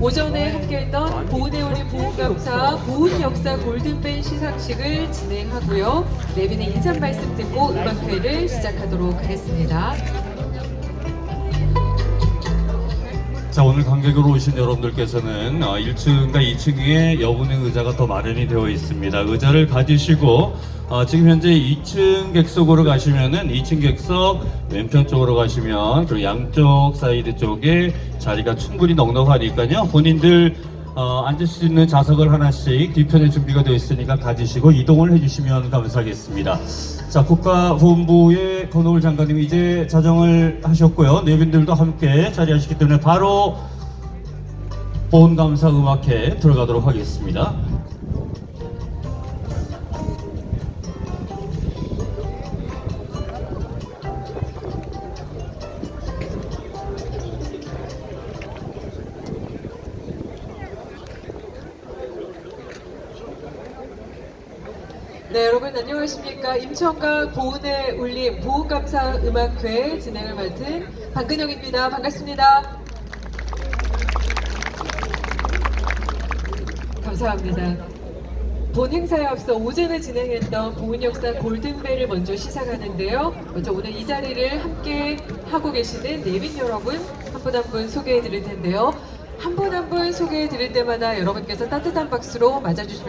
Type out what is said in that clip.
오전에 함께했던 보은의 올린 보은감사 보은역사 골든벤 시상식을 진행하고요. 내빈의 인사 말씀 듣고 음악회를 시작하도록 하겠습니다. 자 오늘 관객으로 오신 여러분들께서는 어, 1층과 2층에 여분의 의자가 더 마련이 되어 있습니다. 의자를 가지시고 어, 지금 현재 2층 객석으로 가시면은 2층 객석 왼편 쪽으로 가시면 그리고 양쪽 사이드 쪽에 자리가 충분히 넉넉하니까요. 본인들 어, 앉을 수 있는 좌석을 하나씩 뒤편에 준비가 되어 있으니까 가지시고 이동을 해주시면 감사하겠습니다. 자, 국가보훈부의 권오을 장관님 이제 자정을 하셨고요. 내빈들도 함께 자리하시기 때문에 바로 보훈감사 음악회 들어가도록 하겠습니다. 네, 여러분 안녕하십니까? 임천각 보은의 울림 보훈감사 음악회 진행을 맡은 박근영입니다. 반갑습니다. 감사합니다. 본 행사에 앞서 오전에 진행했던 보은 역사 골든벨을 먼저 시작하는데요. 먼저 오늘 이 자리를 함께 하고 계시는 내빈 여러분 한 분 한분 소개해 드릴 텐데요. 한 분 한 분 소개해 드릴 때마다 여러분께서 따뜻한 박수로 맞아주시면